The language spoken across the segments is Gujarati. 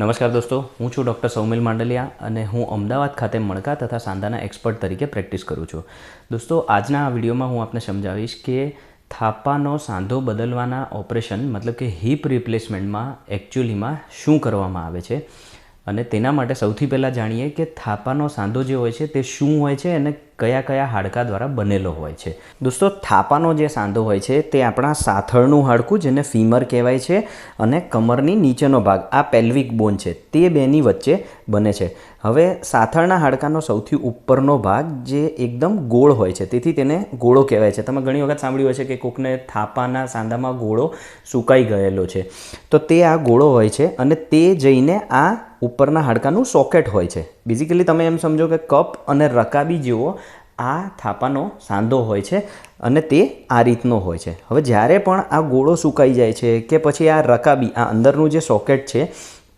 નમસ્કાર દોસ્તો, હું છું ડૉક્ટર સૌમિલ માંડલિયા અને હું અમદાવાદ ખાતે મણકા તથા સાંધાના એક્સપર્ટ તરીકે પ્રેક્ટિસ કરું છું. દોસ્તો, આજના આ વિડીયોમાં હું આપને સમજાવીશ કે થાપાનો સાંધો બદલવાના ઓપરેશન મતલબ કે હિપ રિપ્લેસમેન્ટમાં એકચ્યુઅલીમાં શું કરવામાં આવે છે? અને તેના માટે સૌથી પહેલાં જાણીએ કે થાપાનો સાંધો જે હોય છે તે શું હોય છે અને કયા કયા હાડકા દ્વારા બનેલો હોય છે. દોસ્તો, થાપાનો જે સાંધો હોય છે તે આપણા સાથળનું હાડકું જેને ફીમર કહેવાય છે અને કમરની નીચેનો ભાગ, આ પેલ્વિક બોન છે, તે બેની વચ્ચે બને છે. હવે સાથળના હાડકાનો સૌથી ઉપરનો ભાગ જે એકદમ ગોળ હોય છે, તેથી તેને ગોળો કહેવાય છે. તમે ઘણી વખત સાંભળ્યું હશે કે કોકને થાપાના સાંધામાં ગોળો સુકાઈ ગયેલો છે. તો તે આ ગોળો હોય છે અને તે જઈને આ ઉપરના હાડકાનું સોકેટ હોય છે. બેઝિકલી તમે એમ સમજો કે કપ અને રકાબી જેવો આ થાપાનો સાંધો હોય છે અને તે આ રીતનો હોય છે. હવે જ્યારે પણ આ ગોળો સુકાઈ જાય છે કે પછી આ રકાબી, આ અંદરનું જે સોકેટ છે,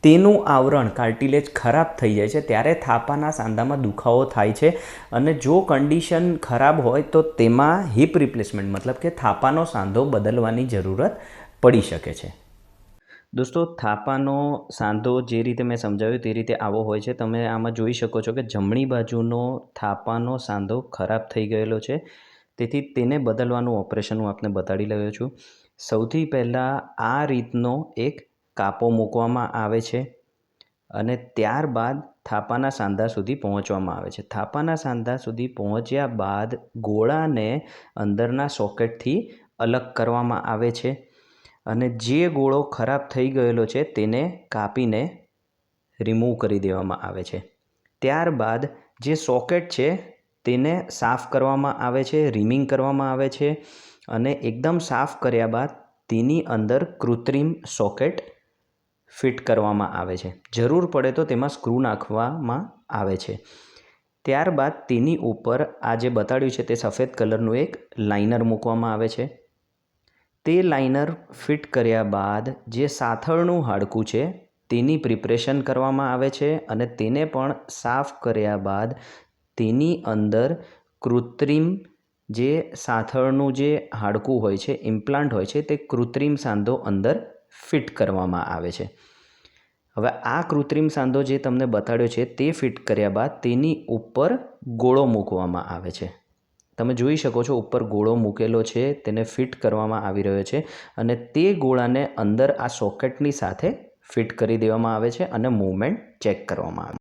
તેનું આવરણ કાર્ટિલેજ ખરાબ થઈ જાય છે, ત્યારે થાપાના સાંધામાં દુખાવો થાય છે અને જો કન્ડિશન ખરાબ હોય તો તેમાં હિપ રિપ્લેસમેન્ટ મતલબ કે થાપાનો સાંધો બદલવાની જરૂરત પડી શકે છે. દોસ્તો, થાપાનો સાંધો જે રીતે મેં સમજાવ્યું તે રીતે આવો હોય છે. તમે આમાં જોઈ શકો છો કે જમણી બાજુનો થાપાનો સાંધો ખરાબ થઈ ગયેલો છે. તેથી તેને બદલવાનું ઓપરેશન હું આપને બતાડી રહ્યો છું. સૌથી પહેલાં આ રીતનો એક કાપો મૂકવામાં આવે છે અને ત્યારબાદ થાપાના સાંધા સુધી પહોંચવામાં આવે છે. થાપાના સાંધા સુધી પહોંચ્યા બાદ ગોળાને અંદરના સોકેટથી અલગ કરવામાં આવે છે. અને જે ગોળો ખરાબ થઈ ગયેલો છે તેને કાપીને રિમૂવ કરી દેવામાં આવે છે. ત્યારબાદ જે સોકેટ છે તેને સાફ કરવામાં આવે છે રિમિંગ કરવામાં આવે છે અને એકદમ સાફ કર્યા બાદ તેની અંદર કૃત્રિમ સોકેટ ફિટ કરવામાં આવે છે. જરૂર પડે તો તેમાં સ્ક્રૂ નાખવામાં આવે છે. ત્યારબાદ તેની ઉપર આ જે બતાડ્યું છે તે સફેદ કલરનું એક લાઇનર મૂકવામાં આવે છે. તે લાઇનર ફિટ કર્યા બાદ જે સાથળનું હાડકું છે, તેની પ્રિપરેશન કરવામાં આવે છે અને તેને પણ સાફ કર્યા બાદ તેની અંદર કૃત્રિમ જે સાથળનું જે હાડકું હોય છે, ઇમ્પ્લાન્ટ હોય છે, તે કૃત્રિમ સાંધો અંદર ફિટ કરવામાં આવે છે. હવે આ કૃત્રિમ સાંધો જે તમને બતાડ્યો છે, તે ફિટ કર્યા બાદ તેની ઉપર ગોળો મૂકવામાં આવે છે. તમે જોઈ શકો છો ઉપર ગોળો મૂકેલો છે, તેને ફિટ કરવામાં આવી રહ્યો છે અને તે ગોળાને અંદર આ સોકેટની સાથે ફિટ કરી દેવામાં આવે છે અને મૂવમેન્ટ ચેક કરવામાં આવે